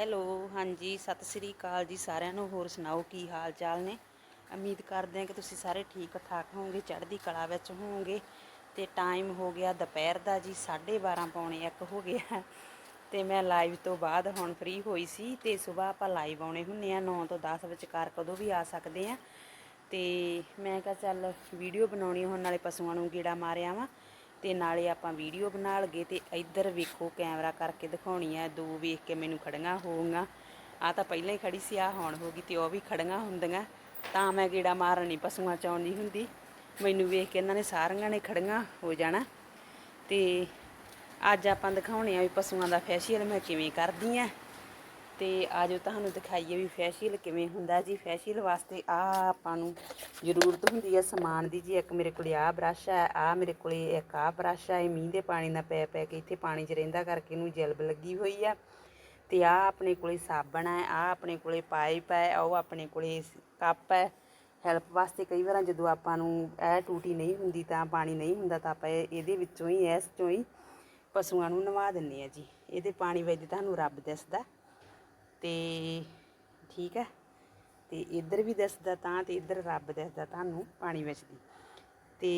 Hello, ਹਾਂਜੀ, ਸਤਿ ਸ੍ਰੀ ਅਕਾਲ ਜੀ ਸਾਰਿਆਂ ਨੂੰ। ਹੋਰ ਸੁਣਾਓ, ਕੀ ਹਾਲ ਚਾਲ ਨੇ? ਉਮੀਦ ਕਰਦੇ ਹਾਂ ਕਿ ਤੁਸੀਂ ਸਾਰੇ ਠੀਕ ਠਾਕ ਹੋਵੋਗੇ, ਚੜ੍ਹਦੀ ਕਲਾ ਵਿੱਚ ਹੋਵੋਗੇ। ਤੇ ਟਾਈਮ ਹੋ ਗਿਆ ਦੁਪਹਿਰ ਦਾ ਜੀ 12:30 ਪੌਣੇ 1 ਹੋ ਗਿਆ ਤੇ ਮੈਂ ਲਾਈਵ ਤੋਂ ਬਾਅਦ ਹੁਣ ਫ੍ਰੀ ਹੋਈ ਸੀ ਤੇ ਸਵੇਰ ਆਪਾਂ ਲਾਈਵ ਆਉਣੇ ਹੁੰਨੇ ਆ 9 ਤੋਂ 10 ਵਿਚਕਾਰ ਕਦੋਂ ਵੀ ਆ ਸਕਦੇ ਆ। ਤੇ ਮੈਂ ਕਿਹਾ ਚੱਲ ਵੀਡੀਓ ਬਣਾਉਣੀ ਹੁਣ ਨਾਲੇ ਪਸ਼ੂਆਂ ਨੂੰ ਗੇੜਾ ਮਾਰਿਆ ਵਾਂ। ਤੇ ਨਾਲੇ ਆਪਾਂ ਵੀਡੀਓ ਬਣਾ ਲਗੇ ਤੇ ਇੱਧਰ ਵੇਖੋ ਕੈਮਰਾ ਕਰਕੇ ਦਿਖਾਉਣੀ ਆ, ਦੋ ਵੇਖ ਕੇ ਮੈਨੂੰ ਖੜੀਆਂ ਹੋਊਗਾ। ਆ ਤਾਂ ਪਹਿਲਾਂ ਹੀ ਖੜੀ ਸੀ ਆ ਹੁਣ ਹੋ ਗਈ ਤੇ ਉਹ ਵੀ ਖੜੀਆਂ ਹੁੰਦੀਆਂ। ਤਾਂ ਮੈਂ ਗੇੜਾ ਮਾਰਨ ਮਾਰਨੀ ਪਸ਼ੂਆਂ ਚ ਆਉਂਦੀ ਹੁੰਦੀ। ਮੈਨੂੰ ਵੇਖ ਕੇ ਇਹਨਾਂ ਨੇ ਸਾਰੀਆਂ ਨੇ ਖੜੀਆਂ ਹੋ ਜਾਣਾ। ਤੇ ਅੱਜ ਆਪਾਂ ਦਿਖਾਉਣੇ ਆ ਵੀ ਪਸ਼ੂਆਂ ਦਾ ਫੈਸ਼ੀਅਲ ਮੈਂ ਕਿਵੇਂ ਕਰਦੀ ਆ। ਤੇ ਆਜੋ ਤੁਹਾਨੂੰ ਦਿਖਾਈਏ ਵੀ ਫੈਸ਼ੀਅਲ ਕਿਵੇਂ ਹੁੰਦਾ ਜੀ। ਫੈਸ਼ੀਅਲ ਵਾਸਤੇ ਆ ਆਪਾਂ ਨੂੰ ਜ਼ਰੂਰਤ ਹੁੰਦੀ ਹੈ ਸਮਾਨ ਦੀ ਜੀ। ਇੱਕ ਮੇਰੇ ਕੋਲੇ ਆ ਬ੍ਰਸ਼ ਹੈ ਆ ਮੇਰੇ ਕੋਲੇ ਇੱਕ ਆ ਬ੍ਰਸ਼ ਹੈ ਇਹ ਮੀਂਹ ਦੇ ਪਾਣੀ ਨਾਲ ਪੈ ਪੈ ਕੇ ਇੱਥੇ ਪਾਣੀ 'ਚ ਰਹਿੰਦਾ ਕਰਕੇ ਇਹਨੂੰ ਜਲਬ ਲੱਗੀ ਹੋਈ ਆ। ਤੇ ਆ ਆਪਣੇ ਕੋਲੇ ਸਾਬਣ ਹੈ ਆ ਆਪਣੇ ਕੋਲੇ ਪਾਈਪ ਹੈ ਉਹ ਆਪਣੇ ਕੋਲੇ ਕੱਪ ਹੈ ਹੈਲਪ ਵਾਸਤੇ ਕਈ ਵਾਰਾਂ ਜਦੋਂ ਆਪਾਂ ਨੂੰ ਇਹ ਟੂਟੀ ਨਹੀਂ ਹੁੰਦੀ ਤਾਂ ਪਾਣੀ ਨਹੀਂ ਹੁੰਦਾ ਤਾਂ ਆਪਾਂ ਇਹ- ਇਹਦੇ ਵਿੱਚੋਂ ਹੀ, ਇਸ ਚੋਂ ਹੀ ਪਸ਼ੂਆਂ ਨੂੰ ਨਵਾ ਦਿੰਨੇ ਆ ਜੀ। ਇਹਦੇ ਪਾਣੀ ਵਿੱਚ ਤੁਹਾਨੂੰ ਰੱਬ ਦਿਸਦਾ। ਤੇ ਠੀਕ ਹੈ। ਤੇ ਇੱਧਰ ਵੀ ਦੱਸਦਾ ਤਾਂ ਤੇ ਇੱਧਰ ਰੱਬ ਦੱਸਦਾ ਤੁਹਾਨੂੰ ਪਾਣੀ ਵਿੱਚ ਦੀ ਤੇ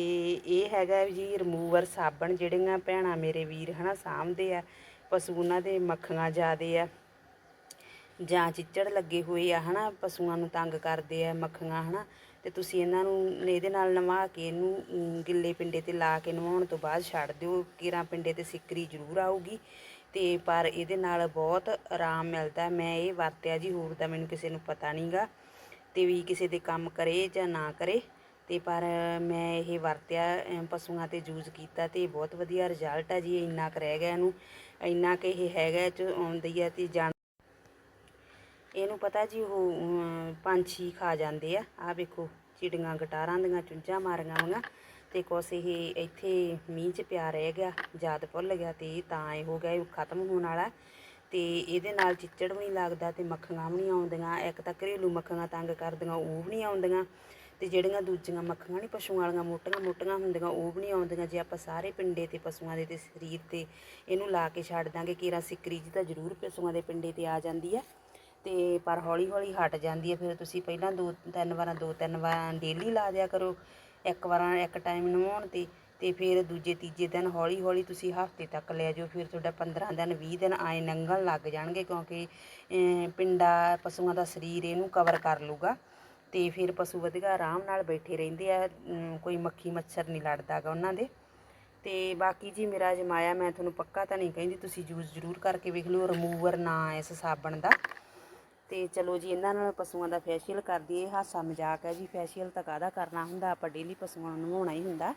ਇਹ ਹੈਗਾ ਜੀ ਰਿਮੂਵਰ ਸਾਬਣ ਜਿਹੜੀਆਂ ਭੈਣਾਂ ਮੇਰੇ ਵੀਰ ਹਨਾ ਸਾਂਭਦੇ ਆ, ਪਸ਼ੂ ਉਹਨਾਂ ਦੇ ਮੱਖੀਆਂ ਜ਼ਿਆਦੇ ਆ, ਜਾਂ ਚਿੱਚੜ ਲੱਗੇ ਹੋਏ ਆ ਹਨਾ, ਪਸ਼ੂਆਂ ਨੂੰ ਤੰਗ ਕਰਦੇ ਆ ਮੱਖੀਆਂ ਹਨਾ। ਤੇ ਤੁਸੀਂ ਇਹਨਾਂ ਨੂੰ ਇਹਦੇ ਨਾਲ ਨਵਾ ਕੇ ਇਹਨੂੰ ਗਿੱਲੇ ਪਿੰਡੇ ਤੇ ਲਾ ਕੇ ਨਵਾਉਣ ਤੋਂ ਬਾਅਦ ਛੱਡ ਦਿਓ। ਕੀਰਾਂ ਪਿੰਡੇ ਤੇ ਸਿੱਕਰੀ ਜ਼ਰੂਰ ਆਊਗੀ। ਤੇ ਪਰ ਇਹਦੇ ਨਾਲ ਬਹੁਤ ਆਰਾਮ ਮਿਲਦਾ। ਮੈਂ ਇਹ ਵਰਤਿਆ ਜੀ, ਹੋਰ ਤਾਂ ਮੈਨੂੰ ਕਿਸੇ ਨੂੰ ਪਤਾ ਨਹੀਂਗਾ ਤੇ ਵੀ ਕਿਸੇ ਦੇ ਕੰਮ ਕਰੇ ਜਾਂ ਨਾ ਕਰੇ। ਤੇ ਪਰ ਮੈਂ ਇਹ ਵਰਤਿਆ ਪਸ਼ੂਆਂ ਤੇ ਯੂਜ਼ ਕੀਤਾ ਤੇ ਬਹੁਤ ਵਧੀਆ ਰਿਜ਼ਲਟ ਆ ਜੀ ਇੰਨਾ ਕੁ ਰਹਿ ਗਿਆ ਇਹਨੂੰ। ਇੰਨਾ ਕਿ ਇਹ ਹੈਗਾ ਚ ਆਉਂਦੀ ਆ ਤੇ ਜਾਣ ਇਹਨੂੰ ਪਤਾ ਜੀ ਉਹ ਪੰਛੀ ਖਾ ਜਾਂਦੇ ਆ। ਆ ਵੇਖੋ। ਚਿੜੀਆਂ ਗਟਾਰਾਂ ਦੀਆਂ, ਚੁੰਝਾਂ ਮਾਰੀਆਂ ਹੋਈਆਂ ਤੇ ਕੁਛ ਇਹ ਇੱਥੇ ਮੀਂਹ 'ਚ ਪਿਆ ਰਹਿ ਗਿਆ, ਯਾਦ ਭੁੱਲ ਗਿਆ ਤੇ ਤਾਂ ਇਹ ਹੋ ਗਿਆ ਇਹ ਖਤਮ ਹੋਣ ਵਾਲਾ। ਤੇ ਇਹਦੇ ਨਾਲ ਚਿੱਚੜ ਵੀ ਨਹੀਂ ਲੱਗਦਾ ਤੇ ਮੱਖੀਆਂ ਵੀ ਨਹੀਂ ਆਉਂਦੀਆਂ, ਇੱਕ ਤਾਂ ਘਰੇਲੂ ਮੱਖੀਆਂ ਤੰਗ ਕਰਦੀਆਂ, ਉਹ ਵੀ ਨਹੀਂ ਆਉਂਦੀਆਂ। ਤੇ ਜਿਹੜੀਆਂ ਦੂਜੀਆਂ ਮੱਖੀਆਂ ਨਹੀਂ ਪਸ਼ੂਆਂ ਵਾਲੀਆਂ ਮੋਟੀਆਂ ਮੋਟੀਆਂ ਹੁੰਦੀਆਂ, ਉਹ ਵੀ ਨਹੀਂ ਆਉਂਦੀਆਂ। ਜੇ ਆਪਾਂ ਸਾਰੇ ਪਿੰਡੇ ਤੇ ਪਸ਼ੂਆਂ ਦੇ ਤੇ ਸਰੀਰ ਤੇ ਇਹਨੂੰ ਲਾ ਕੇ ਛੱਡ ਦਾਂਗੇ, ਕੀਰਾ ਸਿਕਰੀ ਜੀ ਤਾਂ ਜ਼ਰੂਰ ਪਸ਼ੂਆਂ ਦੇ ਪਿੰਡੇ ਤੇ ਆ ਜਾਂਦੀ ਆ ਤੇ ਪਰ ਹੌਲੀ ਹੌਲੀ ਹਟ ਜਾਂਦੀ ਹੈ। ਫਿਰ ਤੁਸੀਂ ਪਹਿਲਾਂ ਦੋ ਤਿੰਨ ਵਾਰਾਂ ਦੋ ਤਿੰਨ ਵਾਰਾਂ ਡੇਲੀ ਲਾ ਦਿਆ ਕਰੋ। ਇੱਕ ਵਾਰਾਂ ਇੱਕ ਟਾਈਮ ਨਵਾਉਣ ਤੇ ਤੇ ਫਿਰ ਦੂਜੇ ਤੀਜੇ ਦਿਨ ਹੌਲੀ ਹੌਲੀ ਤੁਸੀਂ ਹਫ਼ਤੇ ਤੱਕ ਲੈ ਜਾਓ। ਫਿਰ ਤੁਹਾਡਾ 15 ਦਿਨ 20 ਦਿਨ ਆਏ ਲੰਘਣ ਲੱਗ ਜਾਣਗੇ ਕਿਉਂਕਿ ਅਮ, ਪਿੰਡਾ ਪਸ਼ੂਆਂ ਦਾ ਸਰੀਰ ਇਹਨੂੰ ਕਵਰ ਕਰ ਲੂਗਾ ਤੇ ਫਿਰ ਪਸ਼ੂ ਵਧੀਆ ਆਰਾਮ ਨਾਲ ਬੈਠੇ ਰਹਿੰਦੇ ਆ। ਕੋਈ ਮੱਖੀ ਮੱਛਰ ਨਹੀਂ ਲੜਦਾਗਾ ਉਹਨਾਂ ਦੇ। ਤੇ ਬਾਕੀ ਜੀ ਮੇਰਾ ਅਜਮਾਇਆ ਮੈਂ ਤੁਹਾਨੂੰ ਪੱਕਾ ਤਾਂ ਨਹੀਂ ਕਹਿੰਦੀ ਤੁਸੀਂ ਯੂਜ਼ ਜ਼ਰੂਰ ਕਰਕੇ ਵੇਖ ਲਓ। ਰਿਮੂਵਰ ਨਾ ਇਸ ਸਾਬਣ ਦਾ। ਤੇ ਚਲੋ ਜੀ, ਇਹਨਾਂ ਨਾਲ ਪਸ਼ੂਆਂ ਦਾ ਫੈਸ਼ੀਅਲ ਕਰਦੀ ਇਹ ਹਾਸਾ ਮਜ਼ਾਕ ਹੈ ਜੀ। ਫੈਸ਼ੀਅਲ ਤਾਂ ਕਾਹਦਾ ਕਰਨਾ ਹੁੰਦਾ? ਆਪਾਂ ਡੇਲੀ ਪਸ਼ੂਆਂ ਨੂੰ ਨਵਾਉਣਾ ਹੀ ਹੁੰਦਾ।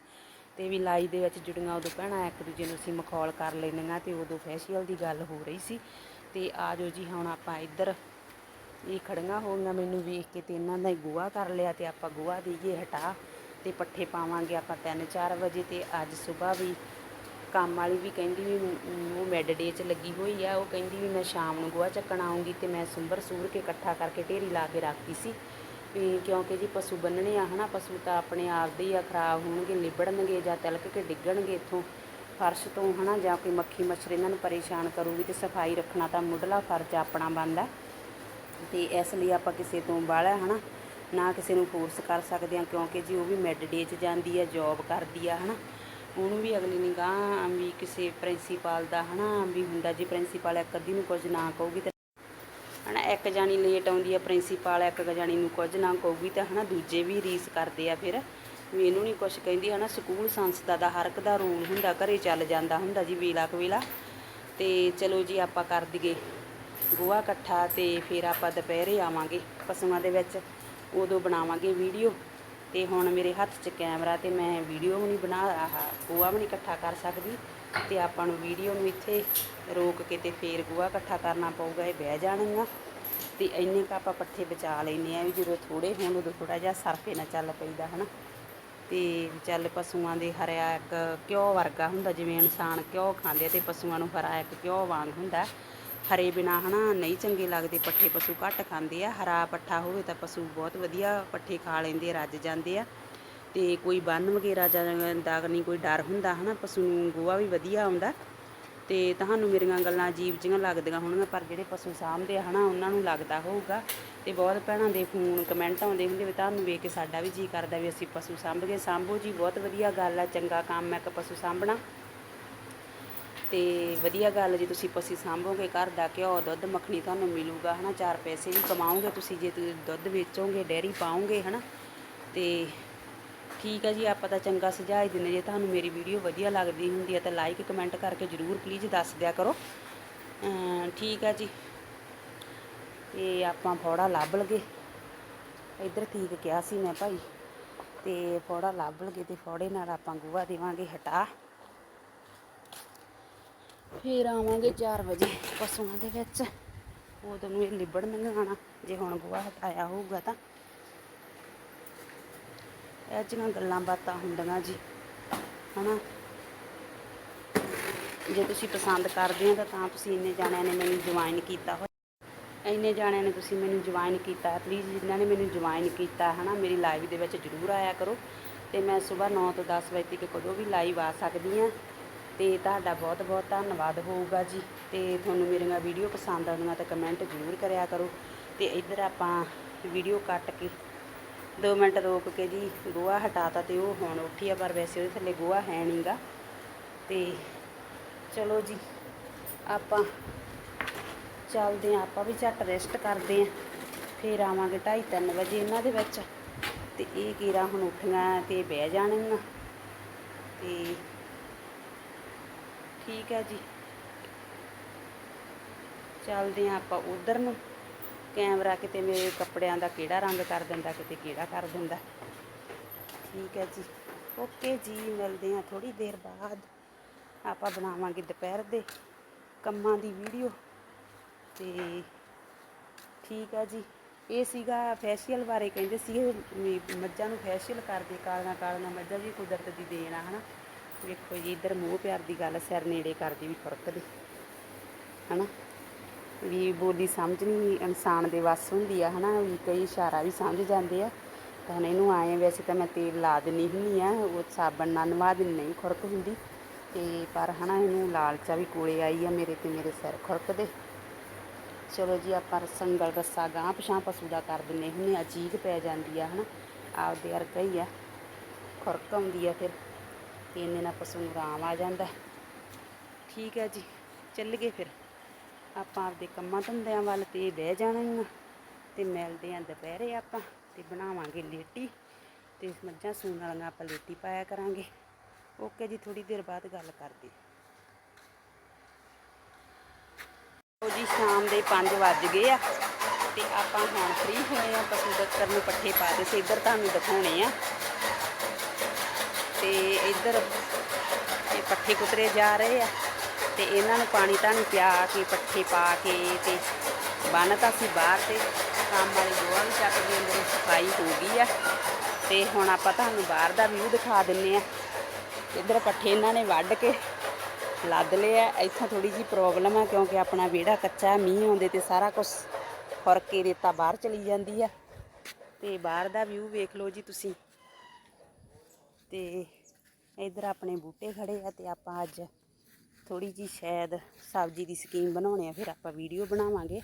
ਤੇ ਵੀ ਲਾਈ ਦੇ ਵਿੱਚ ਜੁੜੀਆਂ ਉਦੋਂ ਭੈਣਾਂ, ਇੱਕ ਦੂਜੇ ਨੂੰ ਅਸੀਂ ਮਖੌਲ ਕਰ ਲੈਂਦੀਆਂ ਤੇ ਉਦੋਂ ਫੈਸ਼ੀਅਲ ਦੀ ਗੱਲ ਹੋ ਰਹੀ ਸੀ। ਤੇ ਜਾਓ ਜੀ, ਹੁਣ ਆਪਾਂ ਇੱਧਰ ਇਹ ਖੜੀਆਂ ਹੋ ਗਈਆਂ। ਮੈਨੂੰ ਵੇਖ ਕੇ ਤੇ ਇਹਨਾਂ ਦਾ ਹੀ ਗੋਹਾ ਕਰ ਲਿਆ ਤੇ ਆਪਾਂ ਗੋਹਾ ਦੇਈਏ ਹਟਾ ਤੇ ਪੱਠੇ ਪਾਵਾਂਗੇ ਆਪਾਂ 3-4 ਵਜੇ ਤੇ ਅੱਜ ਸਵੇਰ ਵੀ। ਕੰਮ ਵਾਲੀ ਵੀ ਕਹਿੰਦੀ ਵੀ ਮ- ਉਹ ਮੈਡ ਡੇ 'ਚ ਲੱਗੀ ਹੋਈ ਆ, ਉਹ ਕਹਿੰਦੀ ਵੀ ਮੈਂ ਸ਼ਾਮ ਨੂੰ ਗੋਹਾ ਚੱਕਣ ਆਉਂਗੀ ਤੇ ਮੈਂ ਸੁੰਬਰ ਸੂਰ ਕੇ ਇਕੱਠਾ ਕਰਕੇ ਢੇਰੀ ਲਾ ਕੇ ਰੱਖਤੀ ਸੀ। ਵੀ ਕਿਉਂਕਿ ਜੀ ਪਸ਼ੂ ਬੰਨਣੇ ਆ ਹਨਾ, ਪਸ਼ੂ ਤਾਂ ਆਪਣੇ ਆਪ ਦੇ ਹੀ ਆ, ਖਰਾਬ ਹੋਣਗੇ ਲਿਬੜਨਗੇ ਜਾਂ ਤਿਲਕ ਕੇ ਡਿੱਗਣਗੇ ਇੱਥੋਂ ਫਰਸ਼ ਤੋਂ ਹਨਾ, ਜਾਂ ਕੋਈ ਮੱਖੀ ਮੱਛਰ ਇਹਨਾਂ ਨੂੰ ਪਰੇਸ਼ਾਨ ਕਰੂਗੀ ਤੇ ਸਫ਼ਾਈ ਰੱਖਣਾ ਤਾਂ ਮੁੱਢਲਾ ਫਰਜ਼ ਆਪਣਾ ਬਣਦਾ। ਤੇ ਇਸ ਲਈ ਆਪਾਂ ਕਿਸੇ ਤੋਂ ਬਾਹਲਾ ਹਨਾ, ਨਾ ਕਿਸੇ ਨੂੰ ਫੋਰਸ ਕਰ ਸਕਦੇ ਆ ਕਿਉਂਕਿ ਜੀ ਉਹ ਵੀ ਮਿਡ ਡੇ 'ਚ ਜਾਂਦੀ ਆ ਜੌਬ ਕਰਦੀ ਆ, ਹਨਾ। ਉਹਨੂੰ ਵੀ ਅਗਲੀ ਨਿਗਾਹ ਵੀ ਕਿਸੇ ਪ੍ਰਿੰਸੀਪਲ ਦਾ, ਹਨਾ, ਵੀ ਹੁੰਦਾ ਜੇ ਪ੍ਰਿੰਸੀਪਲ ਇੱਕ ਅੱਧੀ ਨੂੰ ਕੁਝ ਨਾ ਕਹੂਗੀ ਤੇ ਹਨਾ, ਇੱਕ ਜਾਣੀ ਲੇਟ ਆਉਂਦੀ ਆ, ਪ੍ਰਿੰਸੀਪਲ ਇੱਕ ਜਾਣੀ ਨੂੰ ਕੁਝ ਨਾ ਕਹੂਗੀ ਤਾਂ ਹਨਾ, ਦੂਜੇ ਵੀ ਰੀਸ ਕਰਦੇ ਆ ਫਿਰ, ਵੀ ਇਹਨੂੰ ਨਹੀਂ ਕੁਝ ਕਹਿੰਦੀ, ਹਨਾ, ਸਕੂਲ ਸੰਸਥਾ ਦਾ ਹਰ ਇੱਕ ਦਾ ਰੂਲ ਹੁੰਦਾ, ਘਰੇ ਚੱਲ ਜਾਂਦਾ ਹੁੰਦਾ ਜੀ ਵੇਲਾ ਕਵੇਲਾ ਤੇ ਚਲੋ ਜੀ ਆਪਾਂ ਕਰ ਦਈਏ ਗੋਹਾ ਇਕੱਠਾ ਤੇ ਫਿਰ ਆਪਾਂ ਦੁਪਹਿਰੇ ਆਵਾਂਗੇ ਪਸ਼ੂਆਂ ਦੇ ਵਿੱਚ, ਉਦੋਂ ਬਣਾਵਾਂਗੇ ਵੀਡੀਓ ਤੇ ਹੁਣ ਮੇਰੇ ਹੱਥ 'ਚ ਕੈਮਰਾ ਤੇ ਮੈਂ ਵੀਡੀਓ ਵੀ ਨਹੀਂ ਬਣਾ, ਆਹ ਗੋਹਾ ਵੀ ਨਹੀਂ ਇਕੱਠਾ ਕਰ ਸਕਦੀ। ਤੇ ਆਪਾਂ ਨੂੰ ਵੀਡੀਓ ਨੂੰ ਇੱਥੇ ਰੋਕ ਕੇ ਤੇ ਫੇਰ ਗੋਹਾ ਇਕੱਠਾ ਕਰਨਾ ਪਊਗਾ, ਇਹ ਬਹਿ ਜਾਣਗੀਆਂ। ਤੇ ਇੰਨੇ ਕ ਆਪਾਂ ਪੱਠੇ ਬਚਾ ਲੈਨੇ ਆ ਵੀ ਜਦੋਂ ਥੋੜੇ ਹੋਣ, ਉਦੋਂ ਥੋੜਾ ਜਿਹਾ ਸਰਫੇ ਨਾਲ ਚੱਲ ਪਈਦਾ, ਹਨਾ। ਤੇ ਚੱਲ ਪਸ਼ੂਆਂ ਦੇ ਹਰਿਆ ਇੱਕ ਘਿਓ ਵਰਗਾ ਹੁੰਦਾ, ਜਿਵੇਂ ਇਨਸਾਨ ਘਿਓ ਖਾਂਦੇ ਆ ਤੇ ਪਸ਼ੂਆਂ ਨੂੰ ਹਰਾ ਇੱਕ ਘਿਓ ਵਾਂਗ ਹੁੰਦਾ। ਹਰੇ ਬਿਨਾ ਹਨਾ ਨਹੀਂ ਚੰਗੇ ਲੱਗਦੇ, ਪੱਠੇ ਪਸ਼ੂ ਘੱਟ ਖਾਂਦੇ ਆ, ਹਰਾ ਪੱਠਾ ਹੋਵੇ ਤਾਂ ਪਸ਼ੂ ਬਹੁਤ ਵਧੀਆ ਪੱਠੇ ਖਾ ਲੈਂਦੇ ਰੱਜ ਜਾਂਦੇ ਆ। ਤੇ ਕੋਈ ਬੰਨ ਵਗੈਰਾ ਜਾਂ ਦਾ ਨਹੀਂ ਕੋਈ ਡਰ ਹੁੰਦਾ ਹਨਾ, ਪਸ਼ੂ ਨੂੰ ਗੋਹਾ ਵੀ ਵਧੀਆ ਆਉਂਦਾ। ਤੇ ਤੁਹਾਨੂੰ ਮੇਰੀਆਂ ਗੱਲਾਂ ਅਜੀਬ ਜਿਹੀਆਂ ਲੱਗਦੀਆਂ ਹੋਣਗੀਆਂ, ਪਰ ਜਿਹੜੇ ਪਸ਼ੂ ਸਾਂਭਦੇ ਆ ਹਨਾ, ਉਹਨਾਂ ਨੂੰ ਲੱਗਦਾ ਹੋਊਗਾ। ਤੇ ਬਹੁਤ ਭੈਣਾਂ ਦੇ ਫੋਨ, ਕਮੈਂਟ ਆਉਂਦੇ ਹੁੰਦੇ ਵੀ ਤੁਹਾਨੂੰ ਵੇਖ ਕੇ ਸਾਡਾ ਵੀ ਜੀ ਕਰਦਾ ਵੀ ਅਸੀਂ ਪਸ਼ੂ ਸਾਂਭ ਸਾਂਭੀਏ ਸਾਂਭੋ ਜੀ, ਬਹੁਤ ਵਧੀਆ ਗੱਲ ਆ, ਚੰਗਾ ਕੰਮ ਹੈ ਇੱਕ ਪਸ਼ੂ ਸਾਂਭਣਾ। ਤੇ ਵਧੀਆ ਗੱਲ ਜੇ ਤੁਸੀਂ ਪਸ਼ੂ ਸਾਂਭੋਗੇ, ਘਰ ਦਾ ਘਿਓ, ਦੁੱਧ, ਮੱਖਣੀ ਤੁਹਾਨੂੰ ਮਿਲੂਗਾ, ਹਨਾ? ਚਾਰ ਪੈਸੇ ਵੀ ਕਮਾਓਗੇ ਤੁਸੀਂ ਜੇ ਤੁਸੀਂ ਦੁੱਧ ਵੇਚੋਗੇ, ਡੇਅਰੀ ਪਾਓਗੇ, ਹਨਾ? ਤੇ ਠੀਕ ਹੈ ਜੀ, ਆਪਾਂ ਤਾਂ ਚੰਗਾ ਸੁਝਾਅ ਹੀ ਦਿੰਦੇ ਜੇ। ਤੁਹਾਨੂੰ ਮੇਰੀ ਵੀਡੀਓ ਵਧੀਆ ਲੱਗਦੀ ਹੁੰਦੀ ਹੈ ਤਾਂ ਲਾਈਕ ਕਮੈਂਟ ਕਰਕੇ ਜਰੂਰ ਪਲੀਜ਼ ਦੱਸ ਦਿਆ ਕਰੋ। ਠੀਕ ਹੈ ਜੀ। ਤੇ ਆਪਾਂ ਫੋੜਾ ਲੱਭ ਲਗੇ। ਇੱਧਰ ਠੀਕ ਕਿਹਾ ਸੀ ਮੈਂ ਭਾਈ। ਤੇ ਫੋੜਾ ਲੱਭ ਲਗੇ ਤੇ ਫੋੜੇ ਨਾਲ ਆਪਾਂ ਗੋਹਾ ਦੇਵਾਂਗੇ ਹਟਾ। ਫੇਰ ਆਵਾਂਗੇ 4 ਵਜੇ ਪਸ਼ੂਆਂ ਦੇ ਵਿੱਚ। ਉਦੋਂ ਨੂੰ ਇਹ ਲਿਬੜਨ ਆਣਾ ਜੇ ਹੁਣ ਗੋਹਾ ਹਟਾਇਆ ਹੋਊਗਾ ਤਾਂ। ਇਹ ਜਿਹੀਆਂ ਗੱਲਾਂ ਬਾਤਾਂ ਹੁੰਦੀਆਂ ਜੀ, ਹਨਾ। ਜੇ ਤੁਸੀਂ ਪਸੰਦ ਕਰਦੇ ਹੋ ਤਾਂ ਤੁਸੀਂ ਇੰਨੇ ਜਾਣਿਆਂ ਨੇ ਮੈਨੂੰ ਜੁਆਇਨ ਕੀਤਾ ਹੋਇਆ। ਇੰਨੇ ਜਾਣਿਆਂ ਨੇ ਤੁਸੀਂ ਮੈਨੂੰ ਜੁਆਇਨ ਕੀਤਾ ਪਲੀਜ਼ ਜਿਨ੍ਹਾਂ ਨੇ ਮੈਨੂੰ ਜੁਆਇਨ ਕੀਤਾ, ਹਨਾ, ਮੇਰੀ ਲਾਈਵ ਦੇ ਵਿੱਚ ਜਰੂਰ ਆਇਆ ਕਰੋ। ਤੇ ਮੈਂ ਸਵੇਰ 9 ਤੋਂ 10 ਵਜੇ ਤੱਕ ਕਦੋਂ ਵੀ ਲਾਈਵ ਆ ਸਕਦੀ ਹਾਂ। ਤੇ ਤੁਹਾਡਾ ਬਹੁਤ ਬਹੁਤ ਧੰਨਵਾਦ ਹੋਊਗਾ ਜੀ। ਤੇ ਤੁਹਾਨੂੰ ਮੇਰੀਆਂ ਵੀਡੀਓ ਪਸੰਦ ਆਉਂਦੀਆਂ ਤਾਂ ਕਮੈਂਟ ਜ਼ਰੂਰ ਕਰਿਆ ਕਰੋ। ਤੇ ਇੱਧਰ ਆਪਾਂ ਵੀਡੀਓ ਕੱਟ ਕੇ 2 ਮਿੰਟ ਰੋਕ ਕੇ ਜੀ ਗੋਹਾ ਹਟਾਤਾ ਤੇ ਉਹ ਹੁਣ ਉੱਠੀ ਆ, ਪਰ ਵੈਸੇ ਉਹਦੇ ਥੱਲੇ ਗੋਹਾ ਹੈ ਨਹੀਂਗਾ ਤੇ ਚਲੋ ਜੀ, ਆਪਾਂ ਚੱਲਦੇ ਹਾਂ, ਆਪਾਂ ਵੀ ਝੱਟ ਰੈਸਟ ਕਰਦੇ ਆਂ ਫੇਰ ਆਵਾਂਗੇ 2:30 ਵਜੇ ਇਹਨਾਂ ਦੇ ਵਿੱਚ। ਤੇ ਇਹ ਕੀਰਾ ਹੁਣ ਉੱਠੀਆਂ ਤੇ ਬਹਿ ਜਾਣਗੀਆਂ ਤੇ ਠੀਕ ਹੈ ਜੀ। ਚੱਲਦੇ ਆਂ ਆਪਾਂ ਉਧਰ ਨੂੰ। ਕੈਮਰਾ ਕਿਤੇ ਮੇਰੇ ਕੱਪੜਿਆਂ ਦਾ ਕਿਹੜਾ ਰੰਗ ਕਰ ਦਿੰਦਾ, ਕਿਤੇ ਕਿਹੜਾ ਕਰ ਦਿੰਦਾ। ਠੀਕ ਹੈ ਜੀ। ਓਕੇ ਜੀ, ਮਿਲਦੇ ਆਂ ਥੋੜੀ ਦੇਰ ਬਾਅਦ। ਆਪਾਂ ਬਣਾਵਾਂਗੇ ਦੁਪਹਿਰ ਦੇ ਕੰਮਾਂ ਦੀ ਵੀਡੀਓ। ਤੇ ਠੀਕ ਹੈ ਜੀ। ਇਹ ਸੀਗਾ ਫੈਸ਼ੀਅਲ ਬਾਰੇ, ਕਹਿੰਦੇ ਸੀ ਮੱਝਾਂ ਨੂੰ ਫੈਸ਼ੀਅਲ ਕਰਦੇ ਕਾਲੀਆਂ ਕਾਲੀਆਂ ਮੱਝਾਂ ਵੀ ਕੁਦਰਤ ਦੀ ਦੇਣ ਆ, ਹਨਾ। ਵੇਖੋ ਜੀ, ਇੱਧਰ ਮੂੰਹ ਪਿਆਰ ਦੀ ਗੱਲ, ਸਿਰ ਨੇੜੇ ਕਰਦੀ ਵੀ ਫਰਕਦੀ ਹਨਾ? ਵੀ ਬੋਲੀ ਸਮਝਣੀ ਇਨਸਾਨ ਦੇ ਵੱਸ ਹੁੰਦੀ ਆ, ਹਨਾ? ਵੀ ਕਈ ਇਸ਼ਾਰਾ ਵੀ ਸਮਝ ਜਾਂਦੇ ਆ। ਤਾਂ ਹੁਣ ਇਹਨੂੰ ਆਏ ਵੈਸੇ ਤਾਂ ਮੈਂ ਤੇਲ ਲਾ ਦਿੰਨੀ ਹੁੰਦੀ ਆ, ਉਹ ਸਾਬਣ ਨਾਲ ਨਵਾ ਦਿੰਨੀ ਨਹੀਂ ਖੁਰਕ ਹੁੰਦੀ। ਤੇ ਪਰ ਹਨਾ, ਇਹਨੂੰ ਲਾਲਚਾ ਵੀ ਕੋਲੇ ਆਈ ਆ ਮੇਰੇ ਤੇ ਮੇਰੇ ਸਿਰ ਖੁਰਕ ਦੇ। ਚਲੋ ਜੀ, ਆਪਾਂ ਸੰਗਲ ਰੱਸਾ ਗਾਂ ਪਛਾਂ ਪਸ਼ੂ ਦਾ ਕਰ ਦਿੰਨੇ ਹੁੰਨੇ ਆ, ਚੀਕ ਪੈ ਜਾਂਦੀ ਆ, ਹਨਾ? ਆਪਦੇ ਵਰਗਾ ਹੀ ਆ, ਖੁਰਕ ਆਉਂਦੀ ਆ ਫਿਰ। ਤੇ ਇੰਨੇ ਨਾਲ ਪਸ਼ੂ ਨੂੰ ਆਰਾਮ ਆ ਜਾਂਦਾ ਠੀਕ ਹੈ ਜੀ, ਚੱਲ ਗਏ ਫਿਰ। ਆਪਾਂ ਆਪਦੇ ਕੰਮਾਂ ਧੰਦਿਆਂ ਵੱਲ ਤੇ ਬਹਿ ਜਾਣਾ ਤੇ ਮਿਲਦੇ ਆਂ ਦੁਪਹਿਰੇ ਆਪਾਂ ਤੇ ਬਣਾਵਾਂਗੇ ਲੇਟੀ ਤੇ ਮੱਝਾਂ ਸੂਣ ਵਾਲੀਆਂ ਆਪਾਂ ਲੇਟੀ ਪਾਇਆ ਕਰਾਂਗੇ। ਓਕੇ ਜੀ ਥੋੜੀ ਦੇਰ ਬਾਅਦ ਗੱਲ ਕਰਦੇ ਉਹ ਜੀ, ਸ਼ਾਮ ਦੇ 5 ਵੱਜ ਗਏ ਆ ਤੇ ਆਪਾਂ ਹੁਣ ਫ੍ਰੀ ਹੋਏ ਆ, ਪਸ਼ੂ ਦਫ਼ਤਰ ਨੂੰ ਪੱਠੇ ਪਾ ਦੇ ਸੀ ਇੱਧਰ ਤੁਹਾਨੂੰ ਦਿਖਾਉਣੇ ਆ। ਤੇ ਇੱਧਰ ਇਹ ਪੱਠੇ ਕੁਤਰੇ ਜਾ ਰਹੇ ਆ ਤੇ ਇਹਨਾਂ ਨੂੰ ਪਾਣੀ ਤਾਂ ਪਿਆ ਕੇ ਪੱਠੇ ਪਾ ਕੇ ਤੇ ਬੰਨਤਾ ਸੀ ਬਾਹਰ ਤੇ ਕੰਮ ਵਾਲੀ ਗੋਹਾ ਵੀ ਚੱਕ ਕੇ ਅੰਦਰ ਸਫ਼ਾਈ ਹੋ ਗਈ ਆ। ਤੇ ਹੁਣ ਆਪਾਂ ਤੁਹਾਨੂੰ ਬਾਹਰ ਦਾ ਵਿਊ ਦਿਖਾ ਦਿੰਨੇ ਆ। ਇੱਧਰ ਪੱਠੇ ਇਹਨਾਂ ਨੇ ਵੱਢ ਕੇ ਲੱਦ ਲਿਆ ਇੱਥੋਂ ਥੋੜੀ ਜੀ ਪ੍ਰੋਬਲਮ ਆ ਕਿਉਂਕਿ ਆਪਣਾ ਵਿਹੜਾ ਕੱਚਾ, ਮੀਂਹ ਆਉਂਦੇ ਤੇ ਸਾਰਾ ਕੁਝ ਫੁਰ ਕੇ ਰੇਤਾ ਬਾਹਰ ਚਲੀ ਜਾਂਦੀ ਆ। ਤੇ ਬਾਹਰ ਦਾ ਵਿਊ ਵੇਖ ਲਓ ਜੀ ਤੁਸੀਂ। ਤੇ ਇੱਧਰ ਆਪਣੇ ਬੂਟੇ ਖੜੇ ਆ ਤੇ ਆਪਾਂ ਅੱਜ ਥੋੜੀ ਜੀ ਸ਼ਾਇਦ ਸਬਜ਼ੀ ਦੀ ਸਕੀਮ ਬਣਾਉਣੇ ਆ, ਫਿਰ ਆਪਾਂ ਵੀਡੀਓ ਬਣਾਵਾਂਗੇ।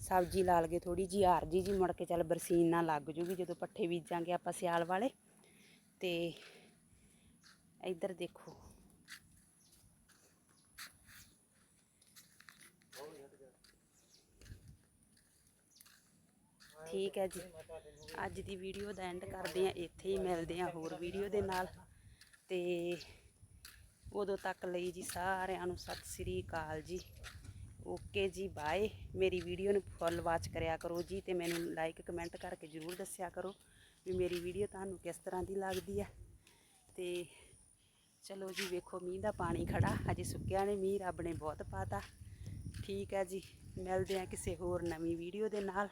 ਸਬਜ਼ੀ ਲਾ ਲਗੇ ਥੋੜੀ ਜੀ ਆਰਜੀ ਜੀ ਮੁੜ ਕੇ ਚੱਲ ਬਰਸੀਨ ਨਾ ਲੱਗ ਜੂਗੀ ਜਦੋਂ ਪੱਠੇ ਬੀਜਾਂਗੇ ਆਪਾਂ ਸਿਆਲ ਵਾਲੇ। ਤੇ ਇੱਧਰ ਦੇਖੋ। ਠੀਕ ਹੈ ਜੀ। ਅੱਜ ਦੀ ਵੀਡੀਓ ਦਾ ਐਂਡ ਕਰਦੇ ਆ ਇੱਥੇ ਹੀ ਮਿਲਦੇ ਆ ਹੋਰ ਵੀਡੀਓ ਦੇ ਨਾਲ। ਤੇ ਉਦੋਂ ਤੱਕ ਲਈ ਜੀ ਸਾਰਿਆਂ ਨੂੰ ਸਤਿ ਸ੍ਰੀ ਅਕਾਲ ਜੀ। ਓਕੇ ਜੀ, ਬਾਏ। ਮੇਰੀ ਵੀਡੀਓ ਨੂੰ ਫੁੱਲ ਵਾਚ ਕਰਿਆ ਕਰੋ ਜੀ ਤੇ ਮੈਨੂੰ ਲਾਈਕ ਕਮੈਂਟ ਕਰਕੇ ਜਰੂਰ ਦੱਸਿਆ ਕਰੋ ਵੀ ਮੇਰੀ ਵੀਡੀਓ ਤੁਹਾਨੂੰ ਕਿਸ ਤਰ੍ਹਾਂ ਦੀ ਲੱਗਦੀ ਆ। ਤੇ ਚਲੋ ਜੀ, ਵੇਖੋ, ਮੀਂਹ ਦਾ ਪਾਣੀ ਖੜਾ। ਅਜੇ ਸੁੱਕਿਆ ਨੇ ਮੀਂਹ, ਰੱਬ ਨੇ ਬਹੁਤ ਪਾਤਾ। ਠੀਕ ਹੈ ਜੀ, ਮਿਲਦੇ ਆ ਕਿਸੇ ਹੋਰ ਨਵੀਂ ਵੀਡੀਓ ਦੇ ਨਾਲ।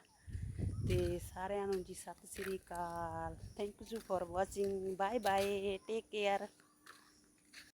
ਤੇ ਸਾਰਿਆਂ ਨੂੰ ਜੀ ਸਤਿ ਸ੍ਰੀ ਅਕਾਲ। Thank you for watching bye bye take care